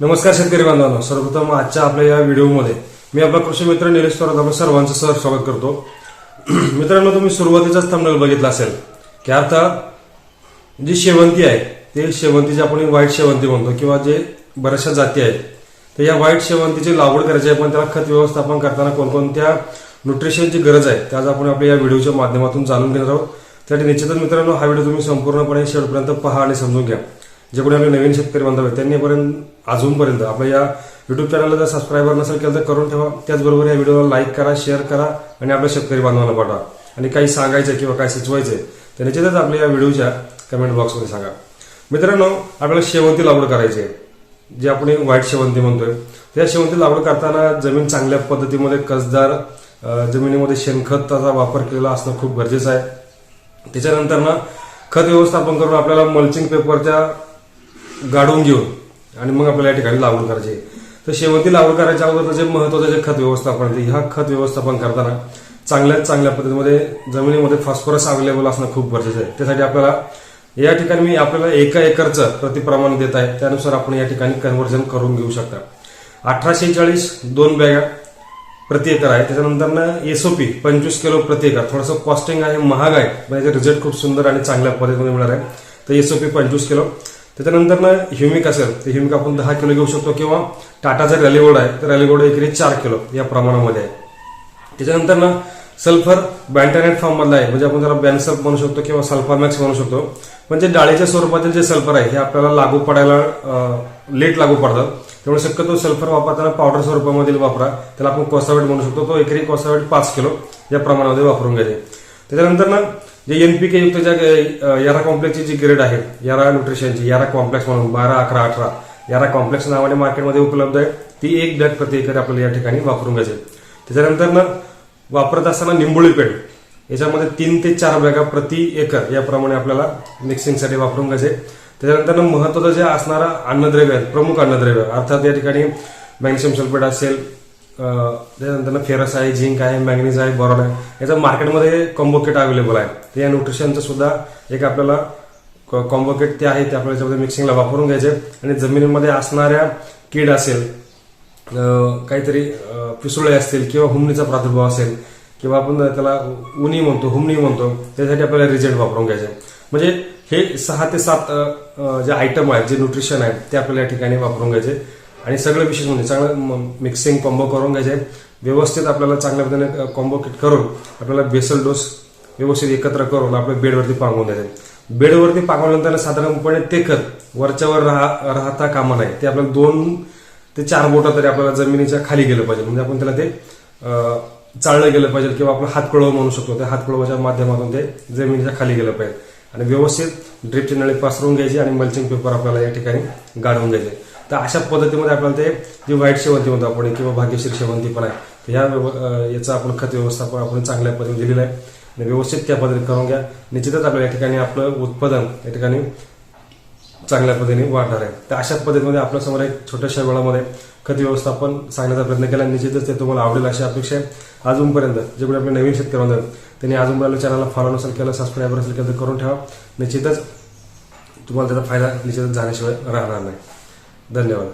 नमस्कार शेतकरी बांधवांनो. सर्वप्रथम आजच्या आपल्या या व्हिडिओमध्ये मी आपला कृषी मित्र निलेश थोरात आपल्या सर्वांचं सर स्वागत करतो. मित्रांनो तुम्ही सुरुवातीचाच थंबनेल बघितला असेल की आता जी शेवंती आहे ते शेवंतीची आपण वाईट शेवंती म्हणतो किंवा जे बऱ्याचशा जाती आहेत तर या वाईट शेवंतीची लागवड करायची आहे पण त्याला खत व्यवस्थापन करताना कोणकोणत्या न्यूट्रिशनची गरज आहे त्याच आपण आपल्या या व्हिडिओच्या माध्यमातून जाणून घेणार आहोत. त्यासाठी निश्चितच मित्रांनो हा व्हिडिओ तुम्ही संपूर्णपणे शेवटपर्यंत पहा आणि समजून घ्या. जे कोणी आपले नवीन शेतकरी बांधव आहेत त्यांनीपर्यंत अजूनपर्यंत आपल्या या युट्यूब चॅनलला जर सबस्क्रायबर नसेल केलं तर करून ठेवा. त्याचबरोबर या व्हिडिओला लाईक करा शेअर करा आणि आपल्या शेतकरी बांधवांना पाठवा. आणि काही सांगायचं किंवा काही सुचवायचं तर निश्चितच आपल्या या व्हिडिओच्या कमेंट बॉक्समध्ये सांगा. मित्रांनो आपल्याला शेवंती लागवड करायची आहे. जे आपण व्हाईट शेवंती म्हणतोय त्या शेवंती लागवड करताना जमीन चांगल्या पद्धतीमध्ये कसदार जमिनीमध्ये शेणखताचा वापर केलेला असणं खूप गरजेचं आहे. त्याच्यानंतर ना खत व्यवस्थापन करून आपल्याला मल्चिंग पेपरच्या गाडून घेऊन आणि मग आपल्याला या ठिकाणी लागवड करायची आहे. तर शेवंती लागवड करायच्या अगोदर जे महत्वाचं जे खत व्यवस्थापन आहे, ह्या खत व्यवस्थापन करताना चांगल्यात चांगल्या पद्धतीमध्ये जमिनीमध्ये फॉस्फरस अवेलेबल असणं खूप गरजेचं आहे. त्यासाठी आपल्याला या ठिकाणी मी आपल्याला एका एकरचं प्रतिप्रमाण देत आहे. त्यानुसार आपण या ठिकाणी कन्व्हर्जन करून घेऊ शकता. अठराशे चाळीस दोन बॅगा प्रति एकर आहे. त्याच्यानंतर ना एसओपी पंचवीस किलो प्रति एकर. थोडंसं कॉस्टिंग आहे महाग आहे पण याचे रिझल्ट खूप सुंदर आणि चांगल्या पद्धतीमध्ये मिळणार आहे. तर एसओपी पंचवीस किलो. त्याच्यानंतर ना ह्युमिक असेल तर ह्युमिक आपण दहा किलो घेऊ शकतो किंवा टाटाचा रॅलीगोड आहे तर रॅलीगोड एकरी चार किलो या प्रमाणामध्ये आहे. त्याच्यानंतर ना सल्फर बँटानेट फॉर्म मधला आहे म्हणजे आपण त्याला बॅनसल्फ म्हणू शकतो किंवा सल्फामॅक्स म्हणू शकतो. पण जे डाळीच्या स्वरूपातील जे सल्फर आहे हे आपल्याला लागू पडायला लेट लागू पडतात त्यामुळे शक्यतो सल्फर वापरताना पावडर स्वरूपामधील वापरा. त्याला आपण कोसावेट म्हणू शकतो. तो एकरी कोसावेट पाच किलो या प्रमाणामध्ये वापरून घ्यायचे. त्याच्यानंतर ना जे एनपीके युक्त ज्या यारा कॉम्प्लेक्सची जी ग्रेड आहे यारा न्यूट्रिशनची यारा कॉम्प्लेक्स म्हणून बारा अकरा अठरा यारा कॉम्प्लेक्स नावाने मार्केटमध्ये उपलब्ध आहे. ती एक बॅग प्रति एकर आपल्याला या ठिकाणी वापरून घ्यायचे त्याच्यानंतर ना वापरत असताना निंबोळी पेड. याच्यामध्ये तीन ते चार बॅगा प्रति एकर याप्रमाणे आपल्याला मिक्सिंगसाठी वापरून घ्यायचे त्याच्यानंतर महत्त्वाचं महत्वाचं जे असणारा अन्नद्रव्य आहे प्रमुख अन्नद्रव्य अर्थात या ठिकाणी मॅग्नेशियम सल्फेट असेल त्याच्यानंतर ना फेरस आहे झिंक आहे मॅग्नीज आहे बॉरॉन आहे. याचं मार्केटमध्ये कॉम्बो किट अवेलेबल आहे. ते या न्यूट्रिशनचं सुद्धा एक आपल्याला कॉम्बो किट ते आहे ते आपल्याला याच्यामध्ये मिक्सिंगला वापरून घ्यायचे. आणि जमिनीमध्ये असणाऱ्या कीड असेल काहीतरी पिसुळे असतील किंवा हुमणीचा प्रादुर्भाव असेल किंवा आपण त्याला उनी म्हणतो हुमणी म्हणतो त्यासाठी आपल्याला रिजेंट वापरून घ्यायचे. म्हणजे हे सहा ते सात जे आयटम आहेत जे न्यूट्रिशन आहेत ते आपल्याला या ठिकाणी वापरून घ्यायचे. आणि सगळं विशेष म्हणजे चांगलं मिक्सिंग कॉम्बो करून घ्यायचे व्यवस्थित आपल्याला चांगल्या पद्धतीने कॉम्बो किट करून आपल्याला बेसल डोस व्यवस्थित एकत्र करून आपल्या बेडवरती पांगवून द्यायचे बेडवरती पांगवल्यानंतर साधारणपणे ते खत वरच्यावर राहा राहता कामा नाही ते आपल्याला दोन ते चार बोटं तरी आपल्याला जमिनीच्या खाली गेलं पाहिजे. म्हणजे आपण त्याला ते चाळलं गेलं पाहिजे किंवा आपण हातकळव म्हणू शकतो. त्या हातकळवाच्या माध्यमातून ते जमिनीच्या खाली गेलं पाहिजे. आणि व्यवस्थित ड्रिपची नळी पसरून घ्यायची आणि मल्चिंग पेपर आपल्याला या ठिकाणी गाढवून घ्यायचे. तर अशा पद्धतीमध्ये आपल्याला ते जी वाईट शेवंती म्हणतो आपण किंवा भाग्यश्री शेवंती पण आहे तर ह्या व्यव- याचं आपण खत व्यवस्थापन आपण चांगल्या पद्धतीने दिलेलं आहे. आणि व्यवस्थित त्या पद्धतीने करून घ्या. निश्चितच आपल्याला या ठिकाणी आपलं उत्पादन या ठिकाणी चांगल्या पद्धतीने वाढणार आहे. तर अशा पद्धतीमध्ये आपल्यासमोर एक छोट्याशा वेळामध्ये खत व्यवस्थापन सांगण्याचा प्रयत्न केला. निश्चितच ते तुम्हाला आवडेल अशी अपेक्षा आहे. अजूनपर्यंत जे कोणी आपले नवीन शेतकरी आहेत, त्यांनी अजूनपर्यंत चॅनलला फॉलो नसेल केलं सबस्क्राईबर असेल केलं तर करून ठेवा. निश्चितच तुम्हाला त्याचा फायदा निश्चितच झाल्याशिवाय राहणार नाही. धन्यवाद